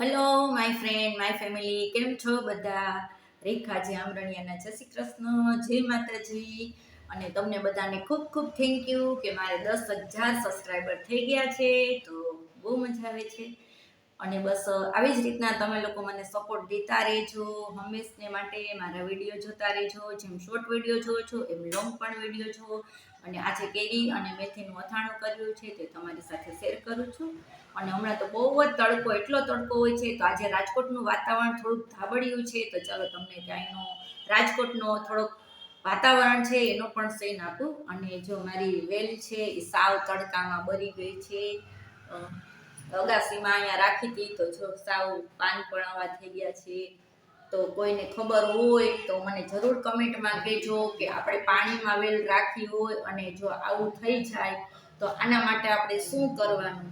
Hello my friend my family કેમ છો બધા? રેખાજી આમરણિયાના જય શ્રી કૃષ્ણ. જય માતાજી. અને તમને બધાને ખૂબ ખૂબ થેન્ક યુ કે મારે દસ હજાર સબસ્ક્રાઈબર થઈ ગયા છે. તો બહુ મજા આવે છે. અને બસ આવી જ રીતના તમે લોકો મને સપોર્ટ દેતા રહેજો. હંમેશને માટે મારા વીડિયો જોતા રહેજો. જેમ શોર્ટ વીડિયો જોવો છો, એમ લોંગ પણ વીડિયો જુઓ અને આજે કેરી અને મેથીનું અથાણું કર્યું છે તે તમારી સાથે શેર કરું છું. અને હમણાં તો બહુ જ તડકો, એટલો તડકો હોય છે તો આજે રાજકોટનું વાતાવરણ થોડુંક ધાબળિયું છે. તો ચાલો તમને ત્યાંનો રાજકોટનો થોડોક વાતાવરણ છે એનો પણ સીન આપું. અને જો મારી વેલ છે એ સાવ તડકામાં બરી ગઈ છે. અગાસીમાં અહીંયા રાખી હતી, તો જો સાવ પાન પણ આવા થઈ ગયા છે, તો કોઈને ખબર હોય તો મને જરૂર કમેન્ટમાં કહેજો કે આપણે પાણીમાં વેલ રાખી હોય અને જો આવું થઈ જાય, તો આના માટે આપણે શું કરવાનું?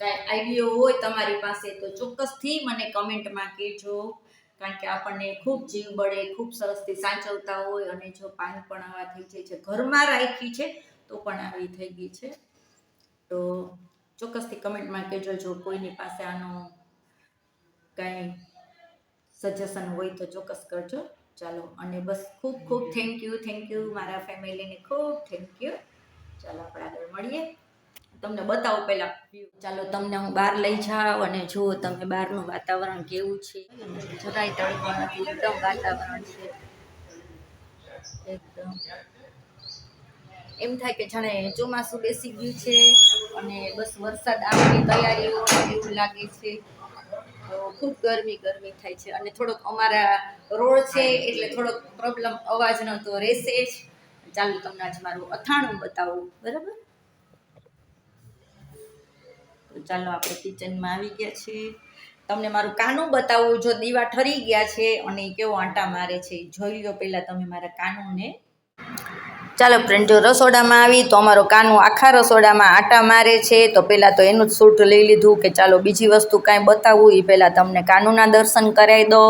કાંઈ આઈડિયો હોય તમારી પાસે તો ચોક્કસથી મને કમેન્ટમાં કહેજો, કારણ કે આપણને ખૂબ જીવ બળે, ખૂબ સરસથી સાચવતા હોય અને જો પાન પણ આવા થઈ જાય છે, ઘરમાં રાખી છે, તો પણ આવી થઈ ગઈ છે. તો ચોક્કસથી કમેન્ટમાં કહેજો જો કોઈની પાસે આનો કાંઈ સજેશન હોય તો ચોક્કસ કરજો. ચાલો, અને બસ ખૂબ ખૂબ થેન્ક યુ થેન્ક યુ મારા ફેમિલીને ખૂબ થેન્ક યુ ચાલો, આપણે આગળ મળીએ. તમને બતાવો પહેલા. ચાલો, તમને હું બહાર લઈ જાઉં અને જુઓ તમે બહારનું વાતાવરણ કેવું છે? જરાય તડકો એકદમ વાતાવરણ છે. એકદમ. એમ થાય કે જાણે ચોમાસું બેસી ગયું છે અને બસ વરસાદ આવવાની તૈયારી એવું લાગે છે. તો ખૂબ ગરમી ગરમી થાય છે અને થોડોક અમારા રોડ છે એટલે થોડોક પ્રોબ્લેમ અવાજનો તો રહેશે જ. ચાલો તમને આજ મારું અથાણું બતાવું, બરાબર? ચાલો આપણે કિચનમાં આવી ગયા છે તમને મારું કાનું બતાવું, જો દીવા ઠરી ગયા છે અને કેવો આંટા મારે છે જોઈ લો પહેલાં તમે મારા કાનુંને. ચાલો ફ્રેન્ડ જો રસોડામાં આવી. તો અમારો કાનું આખા રસોડામાં આટા મારે છે. તો પહેલાં તો એનું જ સૂટ લઈ લીધું કે ચાલો બીજી વસ્તુ કાંઈ બતાવવું એ પહેલાં તમને કાનુના દર્શન કરાવી દો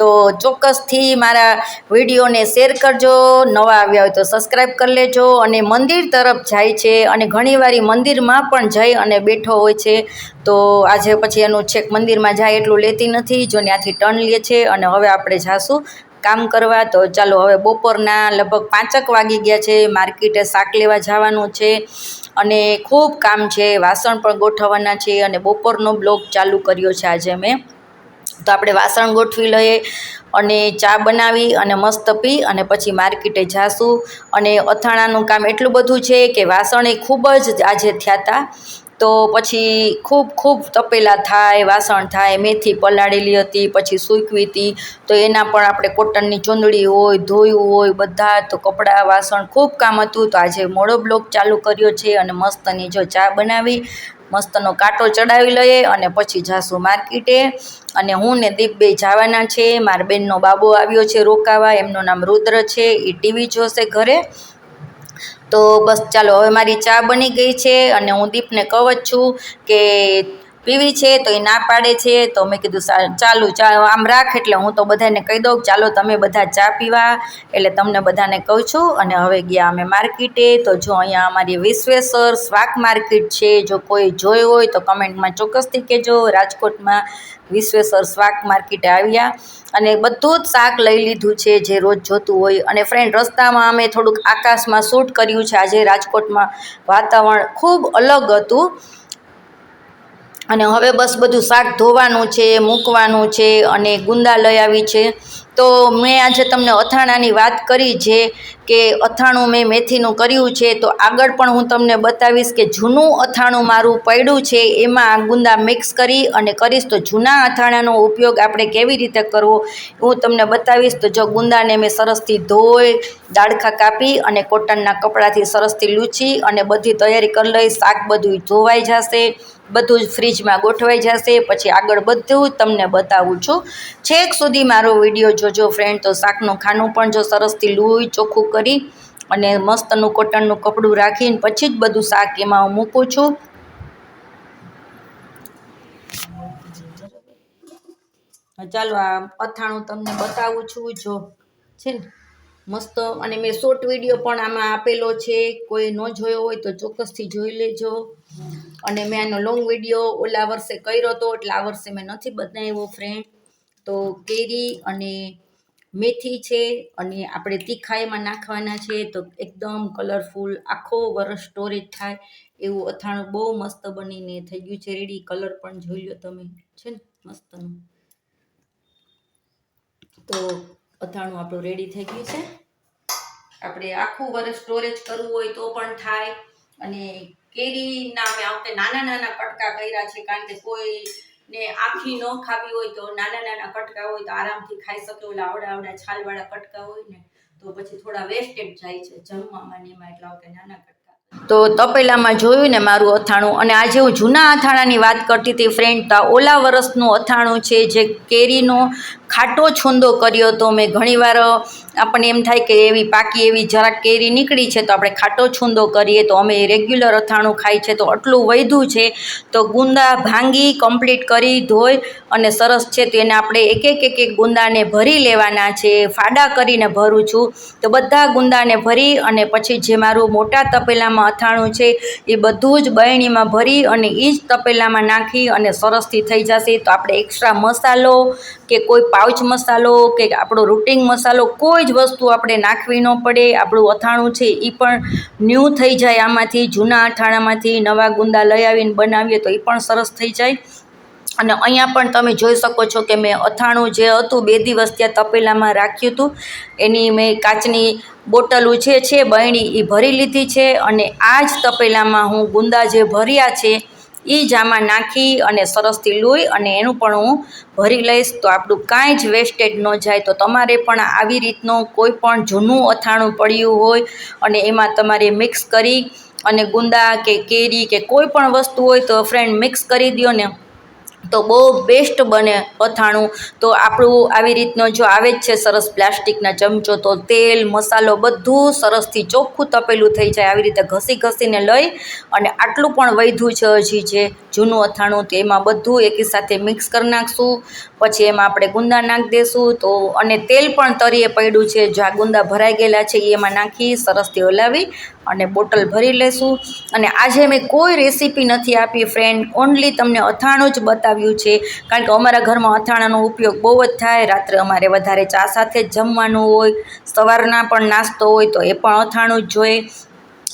તો ચોક્કસથી મારા વિડીયોને શેર કરજો. નવા આવ્યા હોય તો સબસ્ક્રાઈબ કરી લેજો. અને મંદિર તરફ જાય છે. અને ઘણીવાર મંદિરમાં પણ જઈ અને બેઠો હોય છે. તો આજે પછી એનું છેક મંદિરમાં જાય એટલું લેતી નથી. જો ત્યાંથી ટર્ન લે છે. અને હવે આપણે જાશું કામ કરવા, તો ચાલો હવે બપોરના લગભગ પાંચક વાગી ગયા છે, માર્કેટે શાક લેવા જવાનું છે અને ખૂબ કામ છે, વાસણ પણ ગોઠવવાના છે અને બપોરનો બ્લોગ ચાલુ કર્યો છે આજે મેં તો આપણે વાસણ ગોઠવી લઈએ અને ચા બનાવી અને મસ્ત પી અને પછી માર્કેટે જાશું. અને અથાણાનું કામ એટલું બધું છે કે વાસણ એ ખૂબ જ આજે થયા હતા તો પછી ખૂબ ખૂબ તપેલા થાય, વાસણ થાય, મેથી પલાળેલી હતી, પછી સૂકવી હતી. તો એના પણ આપણે કોટનની ચૂંદડી હોય, ધોયું હોય, બધા તો કપડાં, વાસણ ખૂબ કામ હતું. તો આજે મોડો બ્લોક ચાલુ કર્યો છે અને મસ્તની જો ચા બનાવી, મસ્તનો કાંટો ચડાવી લઈએ અને પછી જાશું માર્કેટે. અને હું ને દીપબે જવાના છે. મારા બેનનો બાબો આવ્યો છે રોકાવા. એમનું નામ રુદ્ર છે. એ ટીવી જોશે ઘરે. તો બસ ચાલો, હવે મારી ચા બની ગઈ છે અને હું દીપને કહું જ છું કે પીવી છે, તો એ ના પાડે છે, તો મેં કીધું ચાલુ ચા, આમ રાખ, એટલે હું તો બધાને કહી દઉં, ચાલો તમે બધા ચા પીવા. એટલે તમને બધાને કહું છું, અને હવે ગયા અમે માર્કેટે, તો જો અહીંયા અમારી વિશ્વેશ્વર સ્વાક માર્કેટ છે, જો કોઈ જોયું હોય, તો કમેન્ટમાં ચોક્કસથી કહેજો. રાજકોટમાં વિશ્વેશ્વર સ્વાક માર્કેટે આવ્યા, અને બધું જ શાક લઈ લીધું છે, જે રોજ જોતું હોય. અને ફ્રેન્ડ રસ્તામાં અમે થોડુંક આકાશમાં શૂટ કર્યું છે. આજે રાજકોટમાં વાતાવરણ ખૂબ અલગ હતું. અને હવે બસ બધું શાક ધોવાનું છે, મૂકવાનું છે અને ગુંદા લઈ આવી છે. તો મેં આજે તમને અથાણાની વાત કરી છે કે અથાણું મેં મેથીનું કર્યું છે. તો આગળ પણ હું તમને બતાવીશ કે જૂનું અથાણું મારું પડ્યું છે, એમાં ગુંદા મિક્સ કરી અને કરીશ. તો જૂના અથાણાનો ઉપયોગ આપણે કેવી રીતે કરવો હું તમને બતાવીશ. તો જો ગુંદાને મેં સરસથી ધોઈ દાળખા કાપી અને કોટનના કપડાથી સરસથી લૂછી અને બધી તૈયારી કરી લઈ શાક બધું ધોવાઈ જશે. બધું જ ફ્રીજમાં ગોઠવાઈ જશે. પછી આગળ બધું તમને બતાવું છું. છેક સુધી મારો વીડિયો જોજો ફ્રેન્ડ તો શાકનું ખાનું પણ જો સરસથી લૂઈ ચોખ્ખું કરી અને મસ્તનું કોટનનું કપડું રાખીને પછી જ બધું શાક એમાં હું મૂકું છું. ચાલો, આ અથાણું તમને બતાવું છું. જો, છે ને, મસ્ત. અને મેં શોર્ટ વીડિયો પણ આમાં આપેલો છે. કોઈ ન જોયો હોય તો ચોક્કસથી જોઈ લેજો. અને મેં આનો લોંગ વીડિયો ઓલા વર્ષે કર્યો હતો એટલે આ વર્ષે મેં નથી બનાવ્યો ફ્રેન્ડ તો કેરી અને મેથી છે અને આપણે તીખા એમાં નાખવાના છે તો એકદમ કલરફુલ આખો વરસ સ્ટોરેજ થાય એવું અથાણું બહુ મસ્ત બનીને થઈ ગયું છે. રેડી કલર પણ જોઈ લો તમે. છે ને? મસ્તનું. તો અથાણું આપણું રેડી થઈ ગયું છે. આપણે આખું વર્ષ સ્ટોરેજ કરવું હોય તો પણ થાય અને કેરીના મેં આવતે નાના નાના કટકા કર્યા છે, કારણ કે કોઈ ને આખી ન ખાવી હોય તો નાના નાના કટકા હોય તો આરામથી ખાઈ શકે, ઓલા આવડા આવડા છાલવાળા કટકા હોય ને, તો પછી થોડા વેસ્ટેડ જાય છે જમવામાં ને એમાં, એટલા કે નાના કટકા. તો તપેલામાં જોયું ને મારું અથાણું. અને આજે હું જૂના અથાણાની વાત કરતી હતી ફ્રેન્ડ તો ઓલા વરસનું અથાણું છે જે કેરીનો ખાટો છૂંદો કર્યો હતો. મેં ઘણીવાર આપણને એમ થાય કે એવી પાકી એવી જરાક કેરી નીકળી છે, તો આપણે ખાટો છૂંદો કરીએ. તો અમે રેગ્યુલર અથાણું ખાઈ છે. તો આટલું વૈધું છે, તો ગુંદા ભાંગી કમ્પ્લીટ કરી ધોઈ અને સરસ છે. તો એને આપણે એક એક એક એક ગુંદાને ભરી લેવાના છે. ફાડા કરીને ભરું છું. તો બધા ગુંદાને ભરી અને પછી જે મારું મોટા તપેલામાં અથાણું છે, એ બધું જ બરણીમાં ભરી અને એ જ તપેલામાં નાખી અને સરસથી થઈ જશે. તો આપણે એક્સ્ટ્રા મસાલો કે કોઈ પાઉચ મસાલો કે આપણો રૂટિંગ મસાલો કોઈ જ વસ્તુ આપણે નાખવી ન પડે. આપણું અથાણું છે એ પણ ન્યૂ થઈ જાય આમાંથી, જૂના અથાણામાંથી નવા ગુંદા લઈ આવીને બનાવીએ તો એ પણ સરસ થઈ જાય. અને અહીંયા પણ તમે જોઈ શકો છો કે મેં અથાણું જે હતું બે દિવસ ત્યાં તપેલામાં રાખ્યું હતું, એની મેં કાચની બોટલ જે છે બહેણી એ ભરી લીધી છે અને આ જ તપેલામાં હું ગુંદા જે ભર્યા છે એ જ આમાં નાખી અને સરસથી લોહી અને એનું પણ હું ભરી લઈશ. તો આપણું કાંઈ જ વેસ્ટેજ ન જાય. તો તમારે પણ આવી રીતનું કોઈ પણ જૂનું અથાણું પડ્યું હોય અને એમાં તમારે મિક્સ કરી અને ગુંદા કે કેરી કે કોઈ પણ વસ્તુ હોય તો ફ્રેન્ડ મિક્સ કરી દો ને. તો બહુ બેસ્ટ બને અથાણું. તો આપણું આવી રીતનો જો આવે જ છે સરસ પ્લાસ્ટિકના ચમચો, તો તેલ, મસાલો બધું સરસથી ચોખ્ખું તપેલું થઈ જાય. આવી રીતે ઘસી ઘસીને લઈ અને આટલું પણ વૈધું છે હજી જે જૂનું અથાણું, તો એમાં બધું એકી સાથે મિક્સ કરી નાખશું. પછી એમાં આપણે ગુંદા નાખી દઈશું તો અને તેલ પણ તરીએ પડ્યું છે. જો આ ગુંદા ભરાઈ ગયેલા છે એ એમાં નાખી સરસથી હલાવી અને બોટલ ભરી લેશું. અને આજે મેં કોઈ રેસીપી નથી આપી ફ્રેન્ડ ઓનલી તમને અથાણું જ બતાવ્યું છે. કારણ કે અમારા ઘરમાં અથાણાનો ઉપયોગ બહુ જ થાય. રાત્રે અમારે વધારે ચા સાથે જ જમવાનું હોય, સવારના પણ નાસ્તો હોય, તો એ પણ અથાણું જ જોઈએ.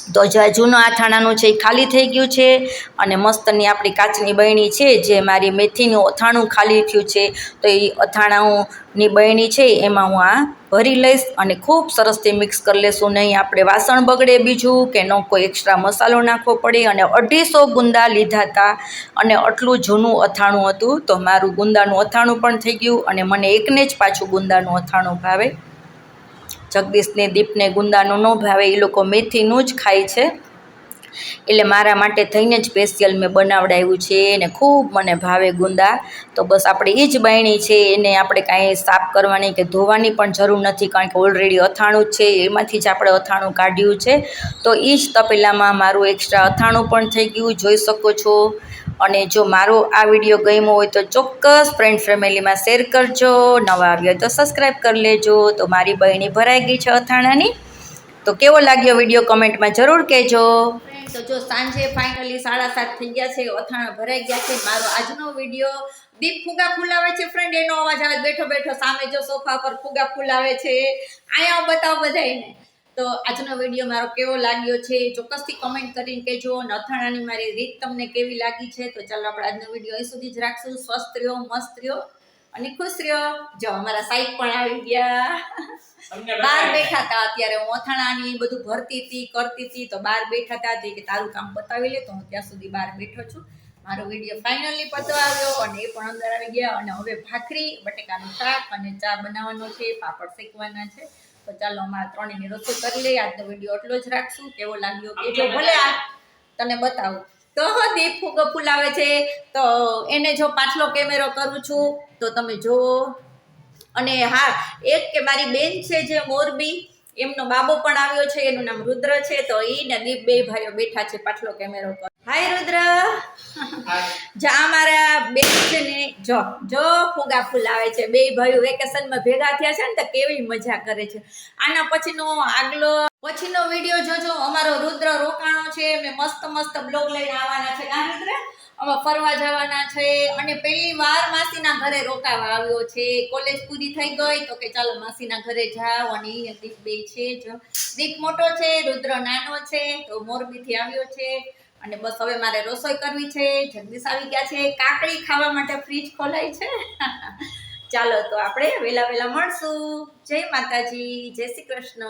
તો જે જૂનું અથાણાનું છે એ ખાલી થઈ ગયું છે અને મસ્તની આપણી કાચની બહેણી છે જે મારી મેથીનું અથાણું ખાલી થયું છે તો એ અથાણાની બહેણી છે એમાં હું આ ભરી લઈશ અને ખૂબ સરસથી મિક્સ કરી લેશું. નહીં આપણે વાસણ બગડે બીજું કે ન કોઈ એક્સ્ટ્રા મસાલો નાખવો પડે અને અઢીસો ગુંદા લીધા હતા અને આટલું જૂનું અથાણું હતું તો મારું ગુંદાનું અથાણું પણ થઈ ગયું અને મને એકને જ પાછું ગુંદાનું અથાણું ભાવે. જગદીશને દીપને ગુંદાનું ન ભાવે એ લોકો મેથીનું જ ખાય છે. એટલે મારા માટે થઈને જ સ્પેશિયલ મેં બનાવડાવ્યું છે અને ખૂબ મને ભાવે ગુંદા. તો બસ આપણે એ જ બાયણી છે, એને આપણે કાંઈ સાફ કરવાની કે ધોવાની પણ જરૂર નથી કારણ કે ઓલરેડી અથાણું છે, એમાંથી જ આપણે અથાણું કાઢ્યું છે. તો એ જ તપેલામાં મારું એક્સ્ટ્રા અથાણું પણ થઈ ગયું, જોઈ શકો છો. અને જો મારો આ વીડિયો ગમ્યો હોય તો ચોક્કસ ફ્રેન્ડ ફેમિલીમાં શેર કરજો, નવા આવ્યો તો સબસ્ક્રાઈબ કરી લેજો. તો મારી બહેણી ભરાઈ ગઈ છે અથાણાની. તો કેવો લાગ્યો વીડિયો કમેન્ટમાં જરૂર કહેજો. તો જો સાંજે ફાઇનલી સાડા સાત થઈ ગયા છે, અથાણા ભરાઈ ગયા છે. મારો આજનો વીડિયો દીપ ફુગા ફૂલાવે છે ફ્રેન્ડ એનો અવાજ આવે, બેઠો બેઠો સામે જો સોફા પર ફુગા ફૂલાવે છે. આયા બતાવો બધાને તો આજનો વીડિયો મારો કેવો લાગ્યો છે? ચોક્કસથી કમેન્ટ કરીને કહેજો અને અથાણાની મારી રીત તમને કેવી લાગી છે? તો ચાલો આપણે આજનો વીડિયો અહીં સુધી જ રાખશું. સ્વસ્થ રહ્યો, મસ્ત રહ્યો. અને ખુશ રહ્યો. જો અમારા સાહેબ પણ આવી ગયા. બહાર બેઠા હતા. અત્યારે હું અથાણાની બધું ભરતી હતી કરતી હતી. તો બહાર બેઠા હતા. તે કે તારું કામ બતાવી લે. તો હું ત્યાં સુધી બહાર બેઠો છું. મારો વીડિયો ફાઇનલી પતો આવ્યો અને એ પણ અંદર આવી ગયા. અને હવે ભાખરી બટેકાનું શાક અને ચા બનાવવાનો છે. પાપડ શેકવાના છે. તો ચાલો અમારા ત્રણેયની રસોઈ કરી લઈએ. આજનો વીડિયો એટલો જ રાખશું. કેવો લાગ્યો કે જો ભલે આ તને બતાવું. તો દીપ ફૂગો ફૂલાવે છે. તો એને જો પાછલો કેમેરો કરું છું, તો તમે જુઓ. અને હા, એક કે મારી બેન છે જે મોરબી, એમનો બાબો પણ આવ્યો છે, એનું નામ રુદ્ર છે, તો એ ને દીપ બે ભાઈઓ બેઠા છે પાછલો કેમેરો હાય રુદ્ર જા અમારા બે છે ને જો જો ફુગા ફૂલાવે છે. બે ભાઈઓ વેકેશનમાં ભેગા થયા છે ને તો કેવી મજા કરે છે. આના પછીનો આગલો પછીનો વીડિયો જોજો. અમારો રુદ્ર રોકાણો છે. મેં મસ્ત મસ્ત બ્લોગ લઈને આવવાના છે. ના રુદ્ર? અમે ફરવા જવાના છે. અને પહેલી વાર માસીના ઘરે રોકાવા આવ્યો છે. કોલેજ પૂરી થઈ ગઈ તો કે ચાલો માસીના ઘરે જાઓ અને અહીંયા દીપ બે છે. જો દીપ મોટો છે રુદ્ર નાનો છે તો મોરબીથી આવ્યો છે. અને બસ હવે મારે રસોઈ કરવી છે, જગદીશ આવી ગયા છે, કાકડી ખાવા માટે ફ્રીજ ખોલાય છે. ચાલો તો આપણે વેલા વેલા મળશું. જય માતાજી, જય શ્રી કૃષ્ણ.